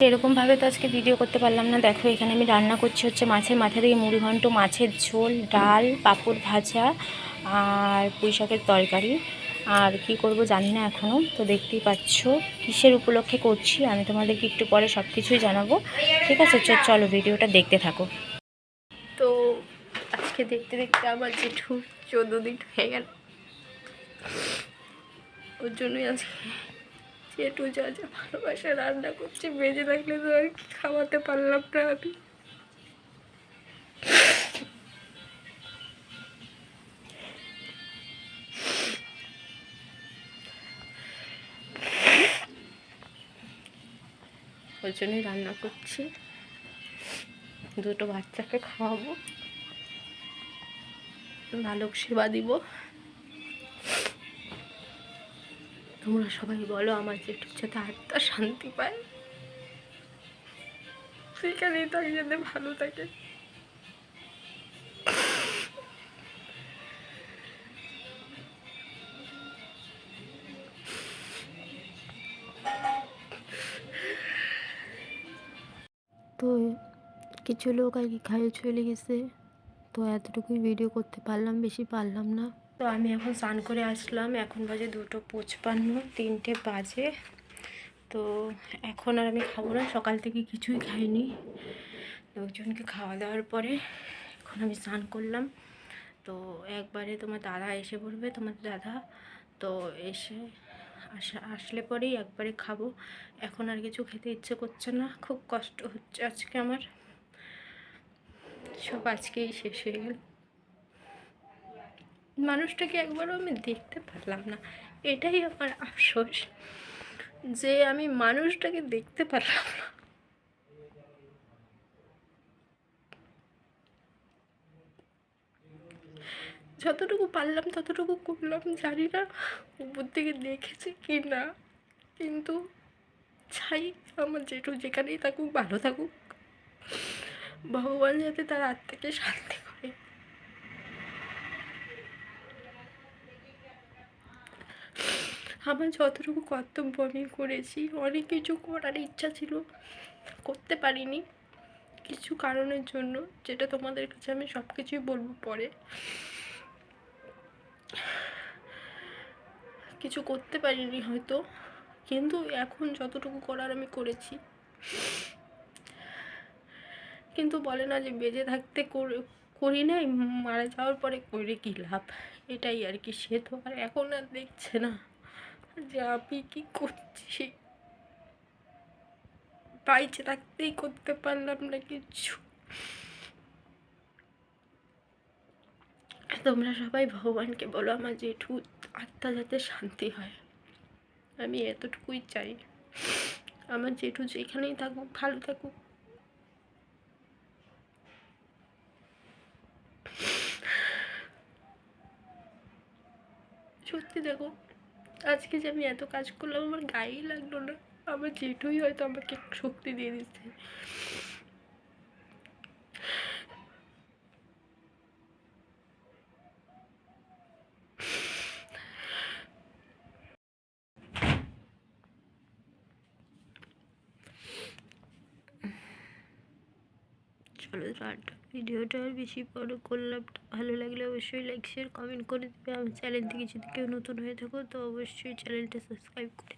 এরকমভাবে তো আজকে ভিডিও করতে পারলাম না। দেখো, এখানে আমি রান্না করছি হচ্ছে মাছের মাথা দিয়ে মুড়ি ঘন্ট, মাছের ঝোল, ডাল, পাঁপড় ভাজা আর পুঁই শাকের তরকারি। আর কি করব জানি না এখনও তো দেখতেই পাচ্ছ কিসের উপলক্ষে করছি। আমি তোমাদেরকে একটু পরে সব কিছুই জানাব। ঠিক আছে চলো ভিডিওটা দেখতে থাকো। তো আজকে দেখতে দেখতে আমার জেঠু চোদ্দ দিন হয়ে গেল। ওর জন্যই আজকে জেঠু যা যা ভালোবাসা রান্না করছে বেজে থাকলে তো আর কি খাওয়াতে পারলাম না আমি। ওর জন্যই রান্না করছি। দুটো বাচ্চাকে খাওয়াবো। ভালো সেবা দিব। তোমরা সবাই বলো আমার জেঠুর যাতে আত্মা শান্তি পায়। সেখানেই তাকে যাতে ভালো থাকে। তো কিছু লোক আর কি খাইয়ে চলে গেছে। তো এতটুকুই ভিডিও করতে পারলাম, বেশি পারলাম না। তো আমি এখন স্নান করে আসলাম। এখন বাজে দুটো পঁচপান্ন, তিনটে বাজে। তো এখন আর আমি খাব না, সকাল থেকে কিছুই খাইনি। লোকজনকে খাওয়া দাওয়ার পরে এখন আমি স্নান করলাম। তো একবারে তোমার দাদা এসে পড়বে, তোমার দাদা। তো এসে আসা, আসলে পরেই একবারে খাব। এখন আর কিছু খেতে ইচ্ছে করছে না, খুব কষ্ট হচ্ছে আজকে আমার। সব আজকেই শেষ হয়ে গেল। মানুষটাকে একবারও আমি দেখতে পারলাম না। এটাই আমার আফসোস যে আমি মানুষটাকে দেখতে পারলাম না। যতটুকু পারলাম, ততটুকু করলাম, জানি না উপর থেকে দেখেছে কি না। কিন্তু চাই আমার জেঠু যেখানেই থাকুক, ভালো থাকুক। ভগবান যাতে তার আত্মাকে শান্তি করে আমার যতটুকু কর্তব্য আমি করেছি, অনেক কিছু করার ইচ্ছা ছিল, করতে পারিনি। কিছু কারণের জন্য, যেটা তোমাদের কাছে আমি সব কিছুই বলব পরে। কিছু করতে পারিনি হয়তো, কিন্তু এখন যতটুকু করার আমি করেছি। কিন্তু বলে না যে বেঁচে থাকতে করি নাই, মারা যাওয়ার পরে করে কী লাভ? এটাই আর কি, সে তো আর এখন আর দেখছে না। যে আমি কি করছি? বাইচে থাকতেই করতে পারলাম না কিছু। তোমরা সবাই ভগবানকে বলো আমার জেঠু আত্মা যাতে শান্তি হয়। আমি এতটুকুই চাই। আমার জেঠু যেখানেই থাকুক, ভালো থাকুক। সত্যি দেখো আজকে যে আমি এত কাজ করলাম, আমার গায়েই লাগল না। আমার জেঠুই হয়তো আমাকে শক্তি দিয়ে দিচ্ছে। চলো টাটা ভিডিওটা আর বেশি বড় করলাম ভালো লাগলে অবশ্যই লাইক শেয়ার কমেন্ট করে দেবে। আমার চ্যানেল থেকে যদি কেউ নতুন হয়ে থাকো, তো অবশ্যই চ্যানেলটা সাবস্ক্রাইব করে